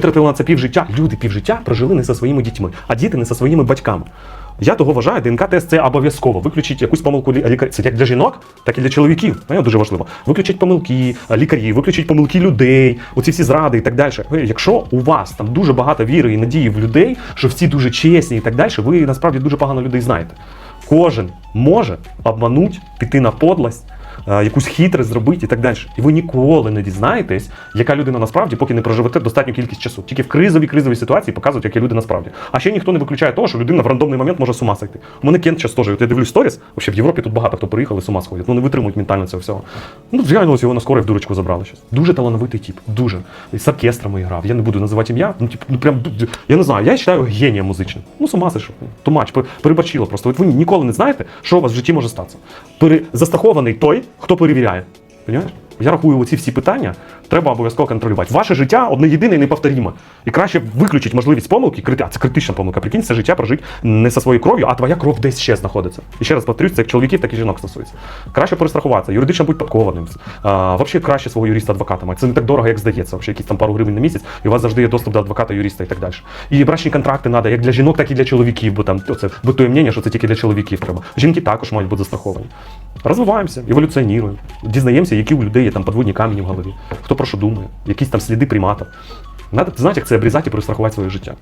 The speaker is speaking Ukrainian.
витратили на це півжиття. Люди півжиття прожили не зі своїми дітьми, а діти не зі своїми батьками. Я того вважаю, ДНК-тест це обов'язково. Виключіть якусь помилку лі- лікаря. Це як для жінок, так і для чоловіків. Поняв? Дуже важливо. Виключіть помилки лікарів, виключіть помилки людей, оці всі зради і так далі. Якщо у вас там дуже багато віри і надії в людей, що всі дуже чесні і так далі, ви насправді дуже погано людей знаєте. Кожен може обманути, піти на подлость, якусь хитрость зробити і так далі. І ви ніколи не дізнаєтесь, яка людина насправді, поки не проживете достатню кількість часу. Тільки в кризовій кризовій ситуації показують, які люди насправді. А ще ніхто не виключає того, що людина в рандомний момент може з ума сойти. У мене Кент час теж. От я дивлюсь сторіс. Взагалі в Європі тут багато хто приїхали, з сходять. Ну не витримують ментально цього всього. Ну, реально його на скорих в дурочку забрали щось. Дуже талановитий тип. Дуже. І з оркестрами грав. Я не буду називати ім'я. Ну, типу, ну прям я не знаю. Я вважаю генієм музичним. Ну, з ума сошов. Тумач, перебачило просто. От ви ніколи не знаєте, що у вас в житті може статися. Пере... Застрахований той, хто перевіряє. Понимаєш? Я рахую, оці всі питання треба обов'язково контролювати. Ваше життя одне єдине і неповторіме. І краще виключити можливість помилки, а це критична помилка. Прикинь, це життя прожити не зі своєю кров'ю, а твоя кров десь ще знаходиться. І ще раз повторюсь, це як чоловіків, так і жінок стосується. Краще перестрахуватися, юридично будь підкованим. А, взагалі краще свого юриста адвоката. Це не так дорого, як здається. Взагалі, якісь там пару гривень на місяць, і у вас завжди є доступ до адвоката, юриста і так далі. І брачні контракти треба як для жінок, так і для чоловіків, бо там оце бутує мнення, що це тільки для чоловіків треба. Жінки також мають бути застраховані. Розвиваємося, еволюціонуємо, дізнаємося, які у людей є там подводні камені в голові, хто про що думає, якісь там сліди примата. Надо знати, як це обрізати і перестрахувати своє життя.